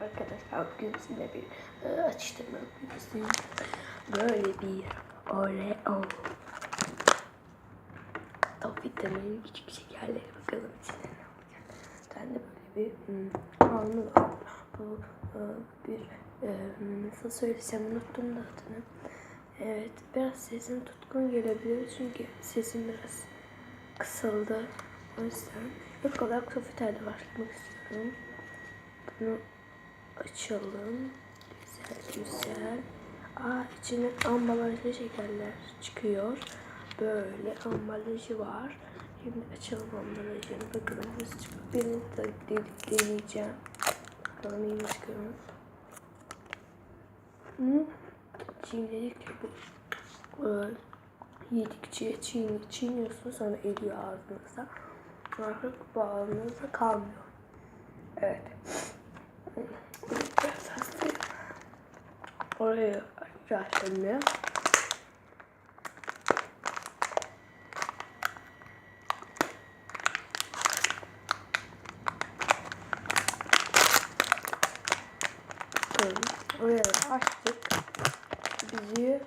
Arkadaşlar bugün bir e, videosuyum. Böyle bir Oreo. Top vitamin küçük şekerleri bakalım içine ne olacak. Ben de böyle bir hmm, alnı var. Bu e, bir e, nasıl söylesem unuttum da adını. Evet biraz sesim tutkun gelebilir çünkü sesim biraz kısıldı. O yüzden ilk olarak sofiterle başlamak istiyorum. Bunu açalım. Güzel güzel. Aa içine ambalajlı şekerler çıkıyor. Böyle ambalajı var. Şimdi açalım ambalajını. Bakalım nasıl çıkıyor. Birini de de- deneyeceğim. Bakalım iyi çıkıyor. Hı? Çiğnedikçe bu e, yedikçe çiğn, çiğniyorsun sonra eriyor ağzınıza. Artık boğazınızda kalmıyor. Evet. Oraya açacağız şimdi. Oraya açtık. Bizi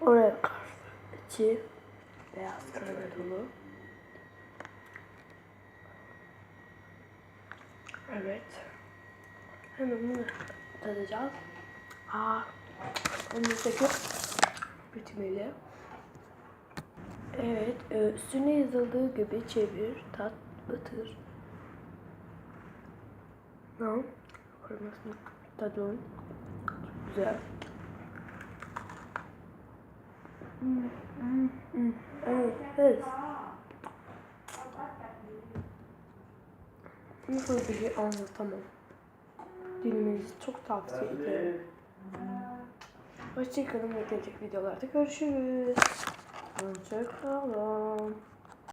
oraya karşı içi beyaz karga dolu. Evet. Hemen bunu tadacağız. Aa, önümüzdeki bitmeli. Evet, e, üstüne yazıldığı gibi çevir, tat, batır. Ne? Formasını tadın. Güzel. Hmm, hmm, hmm. Evet, evet. Nasıl bir şey anlatamam. Dinlemenizi çok tavsiye ederim. Hoşçakalın ve gelecek videolarda görüşürüz. Hoşçakalın.